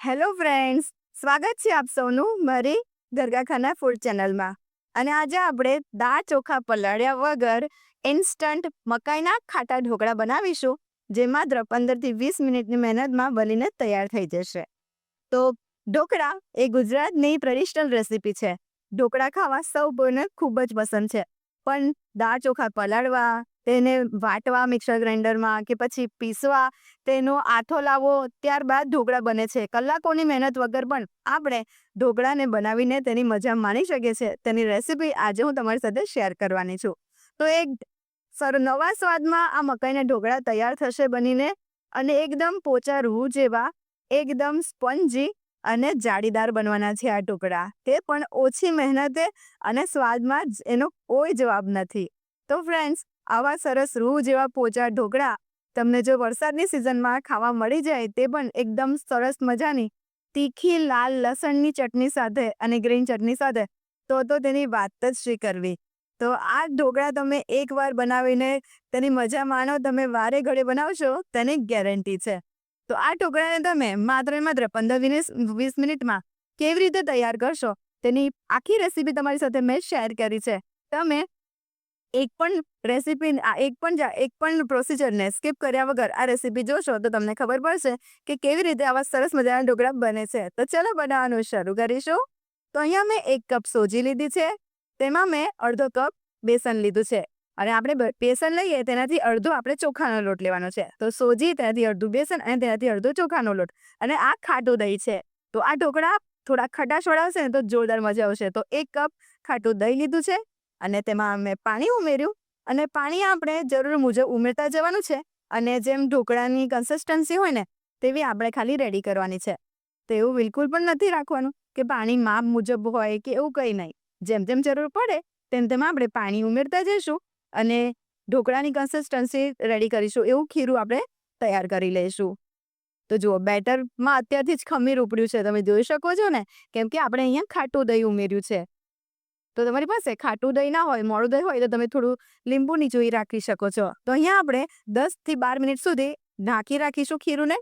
Hello friends, સ્વાગત છે આપ સૌનું મારી દરગાખાના ફૂડ ચેનલમાં. અને આજે આપણે દાળ ચોખા પલાળ્યા વગર ઇન્સ્ટન્ટ મકાઈના ખાટા ઢોકળા બનાવીશું જે માત્ર પંદરથી વીસ મિનિટની મહેનતમાં બનીને તૈયાર થઈ જશે. તો ઢોકળા એ ગુજરાતની ટ્રેડિશનલ રેસિપી છે. ઢોકળા ખાવા સૌ ખૂબ જ પસંદ છે. પણ દાળ ચોખા પલાળવા તેને વાટવા મિક્સર ગ્રાઇન્ડરમાં કે પછી પીસવા તેનો આથો લાવવો, ત્યારબાદ ઢોકળા બને છે. કલાકોની મહેનત વગર પણ આપણે ઢોકળાને બનાવીને તેની મજા માણી શકીએ છીએ. તેની રેસીપી આજે હું તમારી સાથે શેર કરવાની છું. તો એક સર, નવા સ્વાદમાં આ મકાઈના ઢોકળા તૈયાર થશે બનીને અને એકદમ પોચા રૂ જેવા, એકદમ સ્પંજી અને જાળીદાર બનવાના છે આ ઢોકળા. તે પણ ઓછી મહેનતે અને સ્વાદમાં એનો કોઈ જવાબ નથી. તો ફ્રેન્ડ્સ આવા સરસ રૂ જેવા પોચા ઢોકળા તમને જો વરસાદની સિઝનમાં ખાવા મળી જાય તે પણ એકદમ સરસ મજાની તીખી, લાલ લસણની ચટણી સાથે અને ગ્રીન ચટણી સાથે, તો તો તેની વાત જ શી કરવી? તો આ ઢોકળા તમે એકવાર બનાવીને તેની મજા માણો તમે વારે ઘડે બનાવશો, તેની ગેરંટી છે. તો આ ઢોકળાને તમે માત્ર માત્ર પંદર વીસ વીસ મિનિટમાં કેવી રીતે તૈયાર કરશો, તેની આખી રેસીપી તમારી સાથે મેં શેર કરી છે. તમે એક પણ રેસીપી એક પણ એક પણ પ્રોસિજરને સ્કીપ કર્યા વગર આ રેસીપી જોશો તો તમને ખબર પડશે કે કેવી રીતે આવા સરસ મજાના ઢોકળા બને છે. તો ચલો બનાવવાનું શરૂ કરીશું. તો અહીંયા મેં એક કપ સોજી લીધી છે. તેમાં મેં અડધો કપ બેસન લીધું છે. અને આપણે બેસન લઈએ તેનાથી અડધો આપણે ચોખાનો લોટ લેવાનો છે. તો સોજી, તેનાથી અડધું બેસન અને તેનાથી અડધો ચોખાનો લોટ. અને આ ખાટું દહીં છે. તો આ ઢોકળા થોડા ખટાશ વળાવશે ને તો જોરદાર મજા આવશે. તો એક કપ ખાટું દહીં લીધું છે. અને તેમાં મેં પાણી ઉમેર્યું અને પાણી આપણે જરૂર મુજબ ઉમેરતા જવાનું છે અને જેમ ઢોકળાની કન્સિસ્ટન્સી હોય ને, તેવી આપણે ખાલી રેડી કરવાની છે. તો એવું બિલકુલ પણ નથી રાખવાનું કે પાણી માપ મુજબ હોય કે એવું કંઈ નહીં. જેમ જેમ જરૂર પડે, તેમ તેમ આપણે પાણી ઉમેરતા જઈશું અને ઢોકળાની કન્સિસ્ટન્સી રેડી કરીશું એવું ખીરું આપણે તૈયાર કરી લઈશું. તો જુઓ, બેટરમાં અત્યારથી જ ખમીર ઉપડ્યું છે. તમે જોઈ શકો છો ને, કેમ કે આપણે અહીંયા ખાટું દહીં ઉમેર્યું છે. તો તમારી પાસે ખાટું દહીં ના હોય મોડું દહીં હોય તો તમે થોડું લીંબુની જોઈ રાખી શકો છો. તો અહીંયા આપણે દસથી બાર મિનિટ સુધી ઢાંકી રાખીશું ખીરુંને.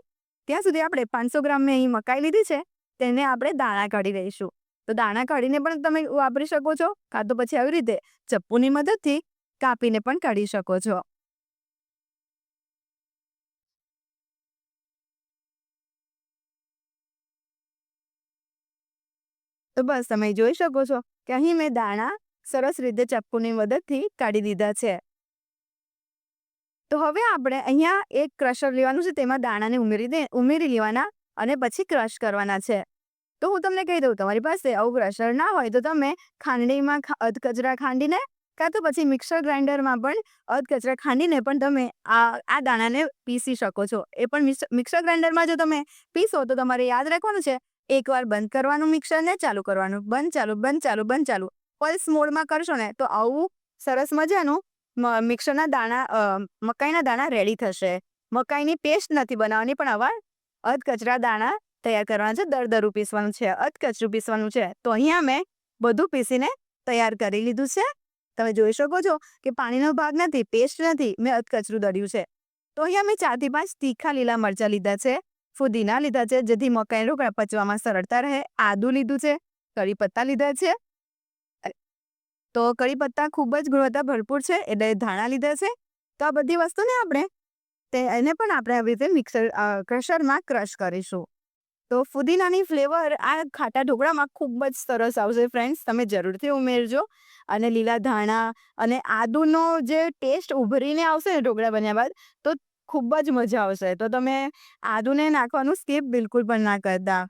ત્યાં સુધી આપણે પાંચસો ગ્રામ મેં અહીં મકાઈ લીધી છે, તેને આપણે દાણા કાઢી લઈશું. તો દાણા કાઢીને પણ તમે વાપરી શકો છો, કાં તો પછી આવી રીતે ચપ્પુની મદદથી કાપીને પણ કાઢી શકો છો. તો બસ તમે જોઈ શકો છો. કે અહીં મેં દાણા, સરસ રીતે ચપ્પુની મદદથી કાઢી દીધા છે. તો હવે આપણે અહીંયા એક ક્રશર લેવાનું છે, તેમાં દાણાને ઉમેરી દે, ઉમેરી લેવાના અને પછી ક્રશ કરવાના છે. તો હું તમને કહી દઉં, તમારી પાસે આવું ક્રશર ના હોય તો તમે ખાંડણીમાં અધકચરા ખાંડીને કાં તો પછી મિક્સર ગ્રાઇન્ડરમાં પણ અધકચરા ખાંડીને પણ તમે આ આ દાણાને પીસી શકો છો. એ પણ મિક્સર ગ્રાઇન્ડરમાં જો તમે પીસો તો તમારે યાદ રાખવાનું છે એકવાર બંધ કરવાનું મિક્સરને ચાલુ કરવાનું. બંધ ચાલુ બંધ ચાલુ બંધ ચાલુ. પલ્સ મોડમાં કરશો ને, તો આવું સરસ મજાનું મિક્સરના દાણા મકાઈના દાણા રેડી થશે. મકાઈની પેસ્ટ નથી બનાવવાની, પણ આવા અધકચરા દાણા તૈયાર કરવાના છે. દરદરું પીસવાનું છે. અધકચરું પીસવાનું છે. તો અહીંયા મેં બધું પીસીને તૈયાર કરી લીધું છે. તમે જોઈ શકો છો કે પાણીનો ભાગ નથી પેસ્ટ નથી. મેં અધકચરું દળ્યું છે. તો અહીંયા મેં ચારથી પાંચ તીખા લીલા મરચાં લીધા છે. ફુદીના લીધા છે, જેથી મકાઈ રોકડા પચવામાં સરળતા રહે. આદુ લીધું છે કરી પત્તા લીધા છે. તો કરી પત્તા ખૂબ જ ગુણવત્તા ભરપૂર છે, એટલે ધાણા લીધા છે. તો આ બધી વસ્તુને આપણે તે એને પણ આપણે આવી રીતે મિક્સર ક્રશરમાં ક્રશ કરીશું. તો ફુદીનાની ફ્લેવર આ ખાટા ઢોકળામાં ખૂબ જ સરસ આવશે ફ્રેન્ડ્સ, તમે જરૂરથી ઉમેરજો. અને લીલા ધાણા અને આદુનો જે ટેસ્ટ ઉભરીને આવશે ને ઢોકળા બન્યા બાદ, તો ખૂબ જ મજા આવશે. તો તમે આદુને નાખવાનું સ્કીપ બિલકુલ પણ ના કરતા.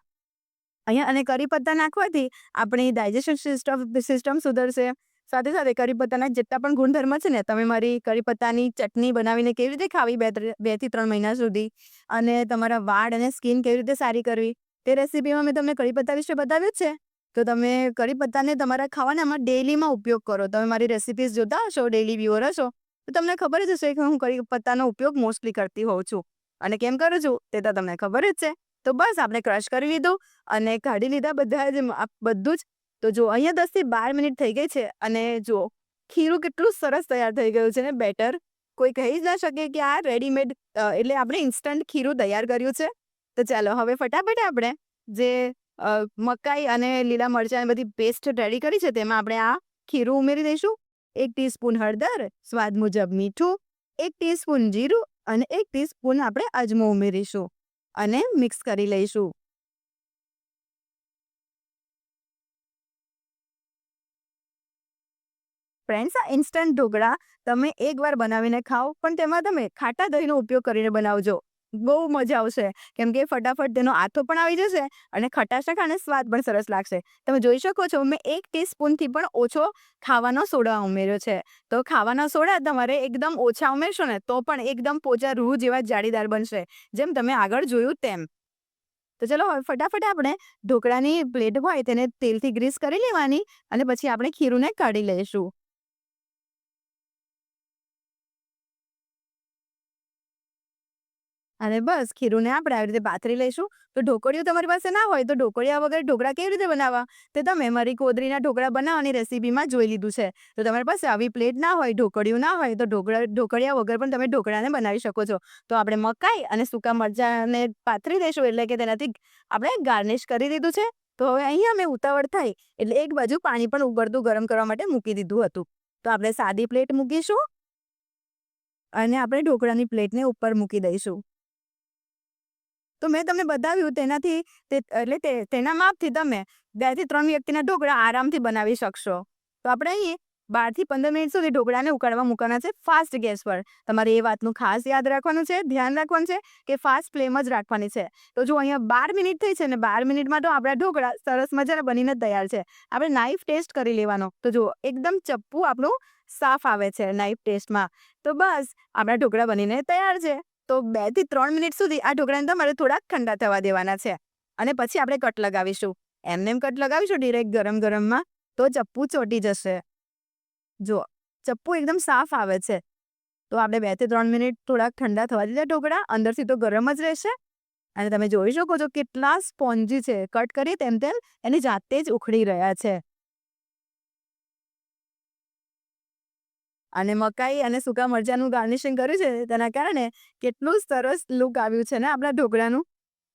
અહીંયા અને કરી પત્તા નાખવાથી આપણી ડાયજેશન સિસ્ટમ સિસ્ટમ સુધરશે. સાથે સાથે કરી પત્તાના જેટલા પણ ગુણધર્મ છે ને, તમે મારી કરી પત્તાની ચટણી બનાવીને કેવી રીતે ખાવી બે બેથી ત્રણ મહિના સુધી? અને તમારા વાળ અને સ્કિન કેવી રીતે સારી કરવી? તે રેસીપીમાં મેં તમને કરી પત્તા વિશે બતાવ્યું છે. તો તમે કરી પત્તાને તમારા ખાવાનામાં ડેલીમાં ઉપયોગ કરો. તમે મારી રેસીપીઝ જોતા હશો, ડેલી વ્યુઅર હશો તો તમને ખબર જ હશે કે હું કરી પત્તાનો ઉપયોગ મોસ્ટલી કરતી હોઉં છું. અને કેમ કરું છું? તે તો તમને ખબર જ છે. તો બસ, આપણે ક્રશ કરી લીધું અને કાઢી લીધા બધા જ બધું જ. તો જો, અહીંયા દસથી બાર મિનિટ થઈ ગઈ છે અને જો, ખીરું કેટલું સરસ તૈયાર થઈ ગયું છે ને, બેટર. કોઈ કહી જ ના શકે કે આ રેડીમેડ એટલે આપણે ઇન્સ્ટન્ટ ખીરું તૈયાર કર્યું છે. તો ચાલો, હવે ફટાફટ આપણે જે મકાઈ અને લીલા મરચાં બધી પેસ્ટ રેડી કરી છે, તેમાં આપણે આ ખીરું ઉમેરી દઈશું. એક ટીસ્પૂન હળદર, સ્વાદ મુજબ મીઠું, એક ટીસ્પૂન જીરું અને એક ટીસ્પૂન આપણે અજમો ઉમેરીશું અને મિક્સ કરી લઈશું. ફ્રેન્ડ્સ, આ ઇન્સ્ટન્ટ ઢોકળા તમે એકવાર બનાવીને ખાઓ, પણ તેમાં તમે ખાટા દહીંનો ઉપયોગ કરીને બનાવજો. બહુ મજા આવશે. કેમ કે ફટાફટ તેનો આથો પણ આવી જશે અને ખટાશ અને સ્વાદ પણ સરસ લાગશે. તમે જોઈ શકો છો, મેં એક ટીસ્પૂનથી પણ ઓછો ખાવાનો સોડા ઉમેર્યો છે. તો ખાવાના સોડા તમારે એકદમ ઓછા ઉમેરશો ને તો પણ એકદમ પોચા રૂહ જેવા જાળીદાર બનશે. જેમ તમે આગળ જોયું તેમ. તો ચલો હવે ફટાફટ આપણે ઢોકળાની પ્લેટ હોય તેને તેલથી ગ્રીસ કરી લેવાની અને પછી આપણે ખીરુંને કાઢી લઈશું. અને બસ, ખીરુંને આપણે આવી રીતે પાથરી લઈશું. તો ઢોકળીઓ તમારી પાસે ના હોય તો ઢોકળિયા વગર ઢોકળા કેવી રીતે બનાવવા? તે તમે મારી કોદરીના ઢોકળા બનાવવાની રેસીપીમાં જોઈ લીધું છે. તો તમારી પાસે આવી પ્લેટ ના હોય ઢોકળિયું ના હોય, તો ઢોકળા, ઢોકળિયા વગર પણ તમે ઢોકળાને બનાવી શકો છો. તો આપણે મકાઈ અને સૂકા મરચાંને પાથરી દઈશું એટલે કે તેનાથી આપણે ગાર્નિશ કરી દીધું છે. તો હવે અહીંયા મેં ઉતાવળ થાય એટલે એક બાજુ પાણી પણ ઉબળતું ગરમ કરવા માટે મૂકી દીધું હતું. તો આપણે સાદી પ્લેટ મૂકીશું અને આપણે ઢોકળાની પ્લેટને ઉપર મૂકી દઈશું. તો મેં તમને બતાવ્યું તેનાથી એટલે તેના માપથી તમે બેથી ત્રણ વ્યક્તિના ઢોકળા આરામથી બનાવી શકશો. તો આપણે અહીં બારથી પંદર મિનિટ સુધી ઢોકળાને ઉકાળવા મૂકવાના છે ફાસ્ટ ગેસ પર. તમારે એ વાતનું ખાસ યાદ રાખવાનું છે, ધ્યાન રાખવાનું છે કે ફાસ્ટ ફ્લેમ જ રાખવાની છે. તો જો અહીંયા બાર મિનિટ થઈ છે ને બાર મિનિટમાં તો આપણા ઢોકળા સરસ મજાના બનીને તૈયાર છે. આપણે નાઈફ ટેસ્ટ કરી લેવાનો. તો જો એકદમ ચપ્પુ આપણું સાફ આવે છે નાઈફ ટેસ્ટમાં તો બસ આપણા ઢોકળા બનીને તૈયાર છે. તો બેથી ત્રણ મિનિટ સુધી આ ઢોકળાને તમારે થોડાક ઠંડા થવા દેવાના છે. અને પછી આપણે કટ લગાવીશું. એમને એમ કટ લગાવીશું ડિરેક્ટ ગરમ ગરમમાં, તો ચપ્પુ ચોટી જશે. જો, ચપ્પુ એકદમ સાફ આવે છે. તો આપણે બેથી ત્રણ મિનિટ થોડાક ઠંડા થવા દીધા ઢોકળા, અંદરથી તો ગરમ જ રહેશે. અને તમે જોઈ શકો છો કેટલા સ્પોન્જી છે. કટ કરી તેમ તેમ એની જાતે જ ઉખડી રહ્યા છે. અને મકાઈ અને સૂકા મરચાંનું ગાર્નિશિંગ કર્યું છે, તેના કારણે કેટલું સરસ લુક આવ્યું છે ને આપણા ઢોકળાનું.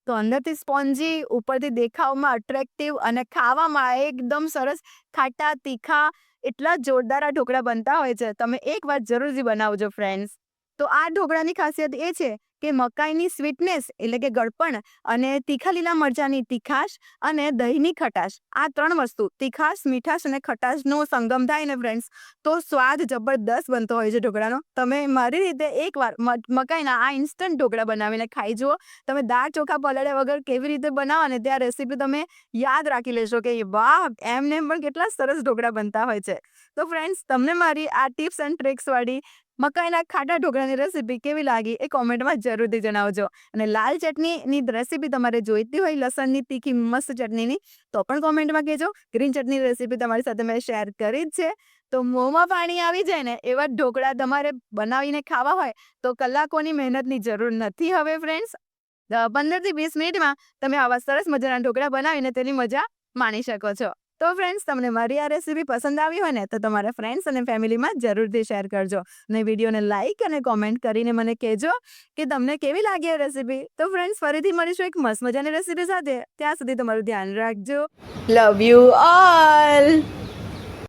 તો અંદરથી સ્પોન્જી, ઉપરથી દેખાવમાં અટ્રેક્ટિવ અને ખાવામાં એકદમ સરસ ખાટા, તીખા, એટલા જોરદાર આ ઢોકળા બનતા હોય છે. તમે એકવાર જરૂરથી બનાવજો ફ્રેન્ડ્સ તો આ ઢોકળાની ખાસિયત એ છે કે મકાઈની સ્વીટનેસ એટલે કે ગળપણ અને તીખા લીલા મરચાંની તીખાશ અને દહીંની ખટાશ. આ ત્રણ વસ્તુ, તીખાશ, મીઠાશ અને ખટાશનો સંગમ થાય ને ફ્રેન્ડ્સ તો સ્વાદ જબરદસ્ત બનતો હોય છે ઢોકળાનો. તમે મારી રીતે એકવાર મકાઈના આ ઇન્સ્ટન્ટ ઢોકળા બનાવીને ખાઈ જુઓ. તમે દાળ ચોખા પલાળ્યા વગર કેવી રીતે બનાવો અને ત્યાં રેસીપી તમે યાદ રાખી લેશો કે વાહ, એમને પણ કેટલા સરસ ઢોકળા બનતા હોય છે. તો ફ્રેન્ડ્સ તમને મારી આ ટિપ્સ એન્ડ ટ્રિક્સ વાળી મકાઈના ખાટા ઢોકળાની રેસીપી કેવી લાગી એ કોમેન્ટમાં જરૂરથી જણાવજો. અને લાલ ચટણીની રેસીપી તમારે જોઈતી હોય, લસણની તીખી મસ્ત ચટણીની, તો પણ કોમેન્ટમાં કહેજો. ગ્રીન ચટણી રેસીપી તમારી સાથે મેં શેર કરી જ છે. તો મોંમાં પાણી આવી જાય ને, એવા ઢોકળા તમારે બનાવીને ખાવા હોય, તો કલાકોની મહેનતની જરૂર નથી હવે ફ્રેન્ડ્સ પંદરથી વીસ મિનિટમાં તમે આવા સરસ મજાના ઢોકળા બનાવીને તેની મજા માણી શકો છો. તો ફ્રેન્ડ્સ તમને મારી આ રેસીપી પસંદ આવી હોય ને, તો તમારા ફ્રેન્ડ્સ અને ફેમિલીમાં જરૂરથી શેર કરજો. અને વિડીયોને લાઇક અને કોમેન્ટ કરીને મને કહેજો કે તમને કેવી લાગી આ રેસીપી તો ફ્રેન્ડ્સ ફરીથી મળીશું એક મસ્ત મજાની રેસીપી સાથે. ત્યાં સુધી તમારું ધ્યાન રાખજો. Love you all